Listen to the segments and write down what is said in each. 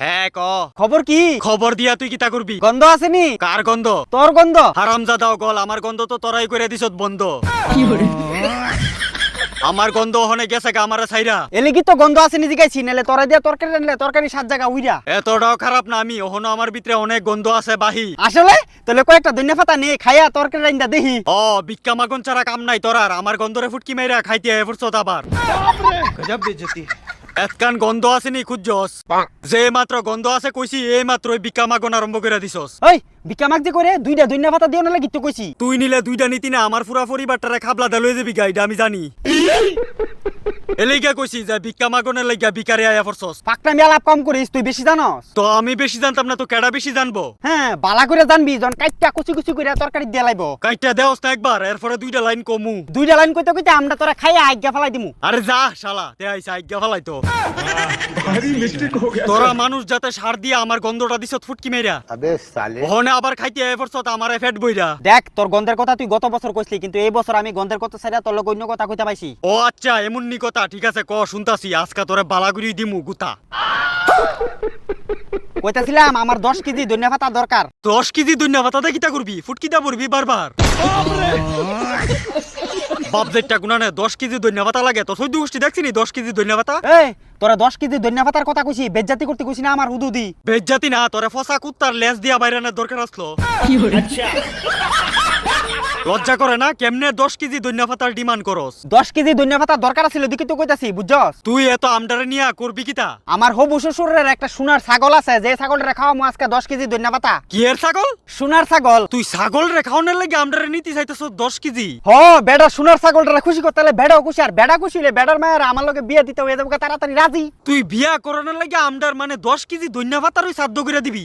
হ্যাঁ, আমার গন্ধ হনে গেছে আমার সাইরা তো গন্ধ আসেনি জিগাইছি? নালে দিয়া তরকারি আনলে তরকারি সাত জায়গা উইরা। এতটাও খারাপ না আমি ওহনো আমার ভিতরে অনেক গন্ধ আছে বাহি। আসলে? তাহলে কয়েকটা ধনিয়া পাতা নিয়ে খাইয়া তরকারি আইন্দা দেহি। ও বিক্কা মাগন ছাড়া কাম নাই তোরার আমার গন্ধরে ফুটকি মেয়েরা খাইতে ফুটছত আবার। গজব এতকান গন্ধ আছে নি খুঁজছস? যে মাত্র গন্ধ আছে কইছি এই মাত্র বিকা মাগন আরম্ভ করে দিছস। ওই বিকামাক যে করে দুইটা দৈন্যা পাতা দিও না লাগি তো কইছি। তুই নিলে দুইটা নীতি না আমার পুরা পরিবারটারে খাবলা দালুয়ে যাবি গাইডা আমি জানি। এলাইগা কইছি যে ভিক্ষা মাগনের লাইগা ভিকারে আয়া ফরছস পাকটা মেলাপ কম করিস তুই বেশি জানস? তো আমি বেশি জানতাম না তো কেডা বেশি জানব? হ্যাঁ বালা করে জানবি জন কাইটা কুচি কুচি কইরা তরকারি দিয়ে লাইবো। দেওস না একবার এরপরে দুইটা লাইন কমু। দুইটা লাইন কইতে কইতে আমরা তোরা খাইয়া আইগা ফলাই দিমু। আরে যা শালা তে আইগা ফলাই তো। তোরা মানুষ যাতে সার দিয়ে আমার গন্ধটা দিছ ফুটকি মেরা আবে সালে আবার খাইতে আয়া ফরছত আমারে ফেট বইরা। দেখ তোর গন্ধের কথা তুই গত বছর কইছিলি কিন্তু এই বছর আমি গন্ধের কথা ছাড়া তোর লগে অন্য কথা কইতে পাইছি। ও আচ্ছা এমন নি কথা ঠিক আছে ক শুনতাছি আজকা তোরে বালাগুড়ি দিমু গুতা। কইতাছিলাম আমার দশ কেজি ধনিয়া পাতা দরকার। দশ কেজি দুনিয়া ভাতা কিতা করবি? ফুটকিটা পড়বি বারবার। বাপ যেটা গুনানে দশ কেজি ধনিয়া ভাতা লাগে তো সৈদ্য গোষ্ঠী দেখছিনি দশ কেজি ধনিয়া ভাতা এই তোরা দশ কেজি ধনিয়া পাতার কথা কইছি বেজ্জাতি করতে কইছি না আমার হুদুদি বেজ্জাতি না তোরে ফসা কুত্তার লেজ দিয়া বাইরানোর দরকার আসলো। লজ্জা করে না? কেমনে দশ কেজি ধনিয়া ভাতার ডিমান্ড করস? দশ কেজি ধনিয়া পাতা দরকার ছিল দেখি তো কইতাছি বুঝছস? তুই এত আমদারে নিয়া করবি কিতা? আমার হবু শ্বশুরের একটা সোনার ছাগল আছে যে ছাগলটা খাওয়ামু আজকে দশ কেজি ধনিয়া পাতা। কি এর ছাগল? সোনার ছাগল। তুই ছাগল রে খাওয়ানোর লাগে আমদারে নিতে চাইতেছ দশ কেজি? হ বেড়া সোনার ছাগলটা খুশি করতে হলে বেড়াও খুশি আর বেড়া খুশি হলে বেড়ার মায়ের আমার লগে বিয়ে দিতে হয়ে যাবে তাড়াতাড়ি রাজি। তুই বিয়া করানোর লাগে আমদার মানে দশ কেজি ধনিয়া ভাতার ওই সাধ্য করে দিবি।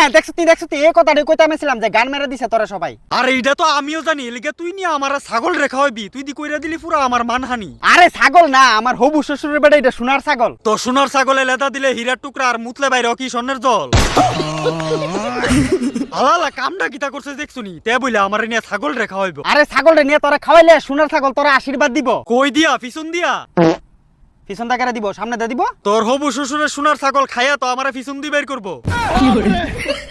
হ্যাঁ দেখছ তুই দেখছ তুই এই কথাটা কইতে আমেছিলাম যে গান মেরে দিছে তোরা সবাই। আর তো আমিও জানি এলিগে তুই নিয়ে আমার ছাগল রেখা হইবি তুই দি কইরা দিলি পুরো আমার মানহানি। আরে ছাগল না আমার হবু শ্বশুরের বেটা এটা সোনার ছাগল। তো সোনার ছাগলে লেদা দিলে হীরার টুকরা আর মুতলে বাইরে কি স্বর্ণের জল? আলালা কামটা কিতা করছে দেখছুনি? তে বইলে আমার নিয়ে ছাগল রেখা হইব। আরে ছাগলটা নিয়ে তোরা খাওয়াইলে সোনার ছাগল তোরা আশীর্বাদ দিব। কই দিয়া পিছন দিয়া? পিছন তাকারে দিব সামনে দিয়ে দিব। তোর হবু শ্বশুরের সোনার ছাগল খাইয়া তো আমার পিছন দিয়ে বের করব।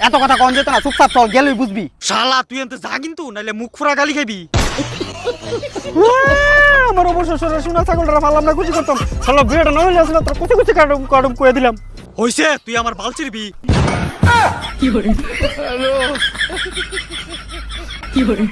এত কথা কন যেত না চুপচাপ চল গেলই বুঝবি। শালা তুই এনতে যা কিন্তু নাইলে মুখ ফুরা গালি খাবি আমার হবু শ্বশুরের সোনার ছাগলটা পারলাম না খুশি করতাম। চলো বিয়েটা না হইলে আসলে তোর কুচি কুচি কাটুম কাটুম করে দিলাম। হইছে তুই আমার বাল চিরবি। কি hore